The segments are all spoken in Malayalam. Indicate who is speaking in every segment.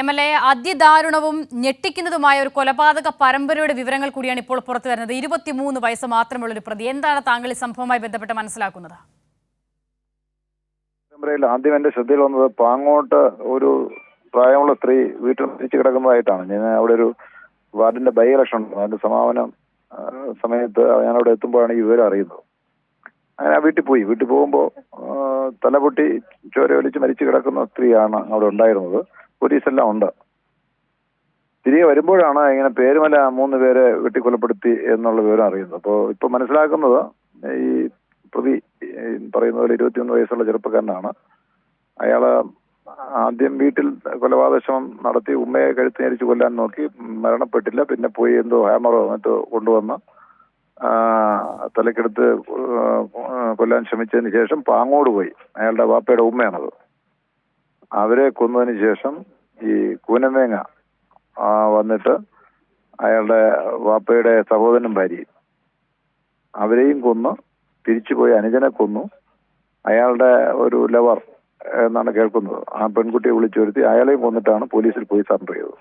Speaker 1: എം എൽ എ അതിദാരുണവും ഞെട്ടിക്കുന്നതുമായ ഒരു കൊലപാതക പരമ്പരയുടെ വിവരങ്ങൾ കൂടിയാണ് ഇപ്പോൾ പുറത്തു വരുന്നത്. ഇരുപത്തിമൂന്ന് വയസ്സ് മാത്രമുള്ള ഒരു പ്രതി എന്താണ് താങ്കൾ ഈ സംഭവവുമായി ബന്ധപ്പെട്ട് മനസ്സിലാക്കുന്നത്?
Speaker 2: ആദ്യം എന്റെ ശ്രദ്ധയിൽ വന്നത് പാങ്ങോട്ട് ഒരു പ്രായമുള്ള സ്ത്രീ വീട്ടിൽ മരിച്ചു കിടക്കുന്നതായിട്ടാണ്. ഞാൻ അവിടെ ഒരു വാർഡിന്റെ ബൈ ഇലക്ഷൻ ഉണ്ട് അതിന്റെ സമാപനം സമയത്ത് ഞാൻ അവിടെ എത്തുമ്പോഴാണ് ഈ വിവരം അറിയുന്നത്. അങ്ങനെ ആ വീട്ടിൽ പോയി. വീട്ടിൽ പോകുമ്പോൾ തലപൊട്ടി ചോര ഒലിച്ച് മരിച്ചു കിടക്കുന്ന സ്ത്രീയാണ് അവിടെ ഉണ്ടായിരുന്നത്. പോലീസെല്ലാം ഉണ്ട്. തിരികെ വരുമ്പോഴാണ് ഇങ്ങനെ പേരുമല മൂന്ന് പേരെ വെട്ടിക്കൊലപ്പെടുത്തി എന്നുള്ള വിവരം അറിയുന്നത്. അപ്പോൾ ഇപ്പൊ മനസ്സിലാക്കുന്നത് ഈ പ്രതി പറയുന്ന പോലെ ഇരുപത്തിയൊന്ന് വയസ്സുള്ള ചെറുപ്പക്കാരനാണ്. അയാൾ ആദ്യം വീട്ടിൽ കൊലപാതക ശ്രമം നടത്തി ഉമ്മയെ കഴുത്ത് ഞരിച്ച് കൊല്ലാൻ നോക്കി മരണപ്പെട്ടില്ല. പിന്നെ പോയി എന്തോ ഹാമറോ മറ്റോ കൊണ്ടുവന്ന് തലക്കെടുത്ത് കൊല്ലാൻ ശ്രമിച്ചതിന് ശേഷം പാങ്ങോട് പോയി. അയാളുടെ വാപ്പയുടെ ഉമ്മയാണത്. അവരെ കൊന്നതിന് ശേഷം ഈ കൂനമേങ്ങ വന്നിട്ട് അയാളുടെ വാപ്പയുടെ സഹോദരനും ഭാര്യയും. അവരെയും തിരിച്ചു തിരിച്ചുപോയി അനുജനെ കൊന്നു. അയാളുടെ ഒരു ലവർ എന്നാണ് കേൾക്കുന്നത്. ആ പെൺകുട്ടിയെ വിളിച്ചു വരുത്തി അയാളെയും കൊന്നിട്ടാണ് പോലീസിൽ പോയി സറണ്ടർ ചെയ്തത്.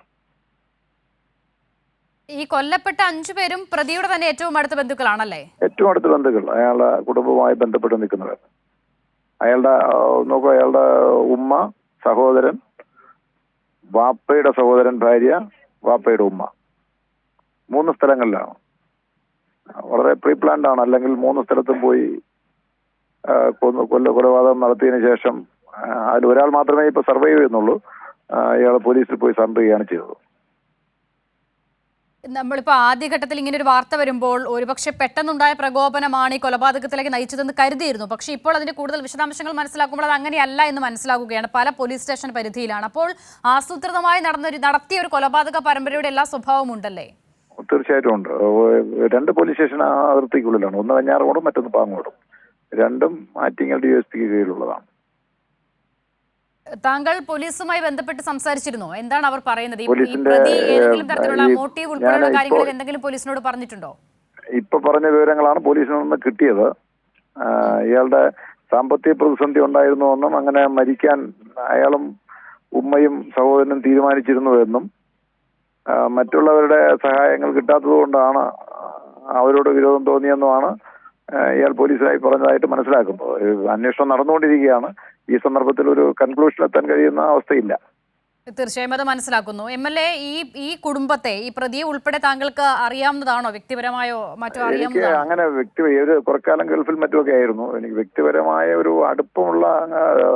Speaker 1: ഈ കൊല്ലപ്പെട്ട അഞ്ചു പേരും പ്രതിയുടെ തന്നെ ഏറ്റവും അടുത്ത ബന്ധുക്കളാണല്ലേ?
Speaker 2: ഏറ്റവും അടുത്ത ബന്ധുക്കൾ അയാളുടെ കുടുംബവുമായി ബന്ധപ്പെട്ട് നിൽക്കുന്നവർ. അയാളുടെ നോക്കൂ അയാളുടെ ഉമ്മ സഹോദരൻ വാപ്പയുടെ സഹോദരൻ ഭാര്യ വാപ്പയുടെ ഉമ്മ. മൂന്ന് സ്ഥലങ്ങളിലാണ്. വളരെ പ്രീ പ്ലാൻഡ് ആണ്. അല്ലെങ്കിൽ മൂന്ന് സ്ഥലത്തും പോയി കൊല്ല കൊലപാതകം നടത്തിയതിനു ശേഷം അതിൽ ഒരാൾ മാത്രമേ ഇപ്പൊ സർവൈവ് ചെയ്യുന്നുള്ളൂ. ഇയാൾ പോലീസിൽ പോയി ചെയ്യുകയാണ് ചെയ്തത്.
Speaker 1: നമ്മളിപ്പോൾ ആദ്യഘട്ടത്തിൽ ഇങ്ങനെ ഒരു വാർത്ത വരുമ്പോൾ ഒരുപക്ഷെ പെട്ടെന്നുണ്ടായ പ്രകോപനമാണ് ഈ കൊലപാതകത്തിലേക്ക് നയിച്ചതെന്ന് കരുതിയിരുന്നു. പക്ഷേ ഇപ്പോൾ അതിന്റെ കൂടുതൽ വിശദാംശങ്ങൾ മനസ്സിലാക്കുമ്പോൾ അത് അങ്ങനെയല്ല എന്ന് മനസ്സിലാക്കുകയാണ് പല പോലീസ് സ്റ്റേഷൻ പരിധിയിലാണ്. അപ്പോൾ ആസൂത്രിതമായി നടന്ന ഒരു നടത്തിയ ഒരു കൊലപാതക പരമ്പരയുടെ എല്ലാ സ്വഭാവവും ഉണ്ടല്ലേ?
Speaker 2: തീർച്ചയായിട്ടും ഉണ്ട്. രണ്ട് പോലീസ് സ്റ്റേഷൻ അതിർത്തിക്കുള്ളിലാണ്. ഒന്ന് വെഞ്ഞാറമൂടും മറ്റൊന്ന് പാങ്ങോടും. രണ്ടും ആറ്റിങ്ങൽ ഡി എസ് പിക്ക് കീഴിലുള്ളതാണ്.
Speaker 1: താങ്കൾ പോലീസുമായി ബന്ധപ്പെട്ട് സംസാരിച്ചിരുന്നു? എന്താണ് അവർ പറയുന്നത്? പ്രതി ഏതെങ്കിലും തരത്തിലുള്ള മോട്ടീവ് ഉൾപ്പെടെയുള്ള കാര്യങ്ങളിൽ എന്തെങ്കിലും പോലീസിനോട് പറഞ്ഞിട്ടുണ്ടോ?
Speaker 2: ഇപ്പൊ പറഞ്ഞ വിവരങ്ങളാണ് പോലീസിൽ നിന്ന് കിട്ടിയത്. ഇയാളുടെ സാമ്പത്തിക പ്രതിസന്ധി ഉണ്ടായിരുന്നുവെന്നും അങ്ങനെ മരിക്കാൻ അയാളും ഉമ്മയും സഹോദരനും തീരുമാനിച്ചിരുന്നു എന്നും മറ്റുള്ളവരുടെ സഹായങ്ങൾ കിട്ടാത്തത് കൊണ്ടാണ് അവരോട് വിരോധം തോന്നിയെന്നുമാണ് ഇയാൾ പോലീസിലായി പറഞ്ഞതായിട്ട് മനസ്സിലാക്കുന്നത് ഏഹ് അന്വേഷണം നടന്നുകൊണ്ടിരിക്കുകയാണ്. ഈ സന്ദർഭത്തിൽ ഒരു കൺക്ലൂഷൻ എത്താൻ കഴിയുന്ന അവസ്ഥയില്ല.
Speaker 1: തീർച്ചയായും അത് മനസ്സിലാക്കുന്നു. എം എൽ എ ഈ ഈ കുടുംബത്തെ ഈ പ്രതിയെ ഉൾപ്പെടെ താങ്കൾക്ക് അറിയാവുന്നതാണോ? വ്യക്തിപരമായോ മറ്റോ
Speaker 2: എനിക്ക്
Speaker 1: അറിയാവുന്നതാണോ?
Speaker 2: അങ്ങനെ വ്യക്തി ഒരു കുറക്കാലം ഗൾഫിൽ മറ്റുമൊക്കെ ആയിരുന്നു. എനിക്ക് വ്യക്തിപരമായ ഒരു അടുപ്പമുള്ള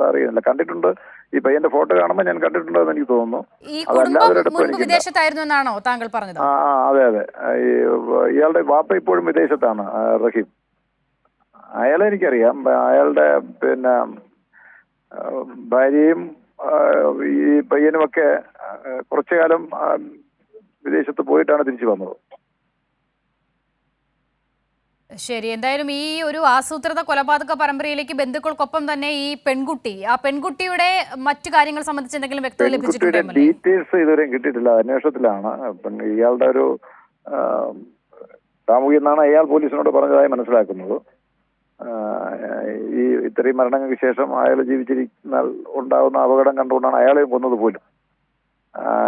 Speaker 2: അറിയുന്നില്ല. കണ്ടിട്ടുണ്ട്. ഈ പയ്യന്റെ ഫോട്ടോ കാണുമ്പോൾ ഞാൻ കണ്ടിട്ടുണ്ടെന്ന് എനിക്ക് തോന്നുന്നു.
Speaker 1: ഈ
Speaker 2: അതല്ലാതെ
Speaker 1: വിദേശത്തായിരുന്നു എന്നാണോ താങ്കൾ പറഞ്ഞത്?
Speaker 2: ആ അതെ അതെ. ഇയാളുടെ വാപ്പ ഇപ്പോഴും വിദേശത്താണ് റഹീം. അയാളെ എനിക്കറിയാം അയാളുടെ പിന്നെ ഭാര്യയും ഈ പയ്യനുമൊക്കെ ഒക്കെ കുറച്ചു കാലം വിദേശത്ത് പോയിട്ടാണ് തിരിച്ചു വന്നത്.
Speaker 1: ശരി എന്തായാലും ഈ ഒരു ആസൂത്രിത കൊലപാതക പരമ്പരയിലേക്ക് ബന്ധുക്കൾക്കൊപ്പം തന്നെ ഈ പെൺകുട്ടി ആ പെൺകുട്ടിയുടെ മറ്റു കാര്യങ്ങൾ സംബന്ധിച്ച് എന്തെങ്കിലും വ്യക്തത ലഭിച്ചിട്ടുണ്ടോ?
Speaker 2: ഡീറ്റെയിൽസ് ഇതുവരെയും കിട്ടിയിട്ടില്ല. അന്വേഷണത്തിലാണ്. ഇയാളുടെ ഒരു സാമൂഹ്യ എന്നാണ് അയാൾ പോലീസിനോട് പറഞ്ഞതായി മനസ്സിലാക്കുന്നത്. ഈ ഇത്രയും മരണങ്ങൾക്ക് ശേഷം അയാൾ ജീവിച്ചിരിക്കുന്നാൽ ഉണ്ടാകുന്ന അപകടം കണ്ടുകൊണ്ടാണ് അയാളെയും കൊന്നത് പോലും.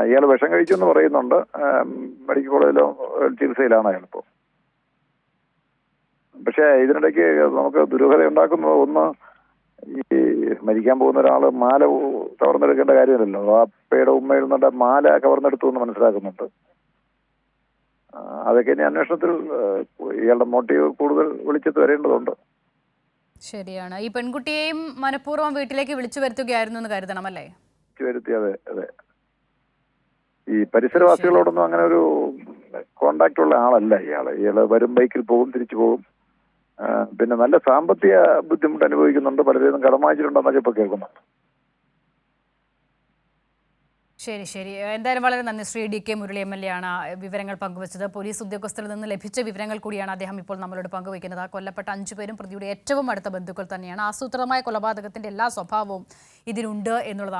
Speaker 2: ഇയാൾ വിഷം കഴിച്ചു എന്ന് പറയുന്നുണ്ട് മെഡിക്കൽ കോളേജിലോ ചികിത്സയിലാണ് അയാളിപ്പോൾ പക്ഷേ ഇതിനിടയ്ക്ക് നമുക്ക് ദുരൂഹത ഉണ്ടാക്കുന്നത് ഒന്ന് ഈ മരിക്കാൻ പോകുന്ന ഒരാൾ മാല കവർന്നെടുക്കേണ്ട കാര്യമില്ലല്ലോ. അപ്പയുടെ ഉമ്മയിൽ നിന്നുണ്ട് മാല കവർന്നെടുത്തു എന്ന് മനസ്സിലാക്കുന്നുണ്ട്. അതൊക്കെ ഇനി അന്വേഷണത്തിൽ ഇയാളുടെ മോട്ടീവ് കൂടുതൽ വിളിച്ചെത്ത് വരേണ്ടതുണ്ട്.
Speaker 1: ശരിയാണ്. ഈ പെൺകുട്ടിയെയും മനഃപൂർവം വീട്ടിലേക്ക് വിളിച്ചു വരുത്തുകയായിരുന്നു എന്ന് കരുതണം അല്ലേ?
Speaker 2: അതെ ഈ പരിസരവാസികളോടൊന്നും അങ്ങനെ ഒരു കോണ്ടാക്ട് ഉള്ള ആളല്ല ഇയാൾ. ഇയാൾ വരും ബൈക്കിൽ പോകും തിരിച്ചു പോകും. പിന്നെ നല്ല സാമ്പത്തിക ബുദ്ധിമുട്ട് അനുഭവിക്കുന്നുണ്ട്. പലരും കടം വാങ്ങിച്ചിട്ടുണ്ടെന്നൊക്കെ ഇപ്പൊ കേൾക്കുന്നുണ്ട്.
Speaker 1: ശരി ശരി. എന്തായാലും വളരെ നന്ദി. Shri D K Murali M L A ആണ് വിവരങ്ങൾ പങ്കുവച്ചത്. പോലീസ് ഉദ്യോഗസ്ഥരിൽ നിന്ന് ലഭിച്ച വിവരങ്ങൾ കൂടിയാണ് അദ്ദേഹം ഇപ്പോൾ നമ്മളോട് പങ്കുവയ്ക്കുന്നത്. ആ കൊല്ലപ്പെട്ട അഞ്ചു പേരും പ്രതിയുടെ ഏറ്റവും അടുത്ത ബന്ധുക്കൾ തന്നെയാണ്. ആസൂത്രിതമായ കൊലപാതകത്തിന്റെ എല്ലാ സ്വഭാവവും ഇതിനുണ്ട് എന്നുള്ളതാണ്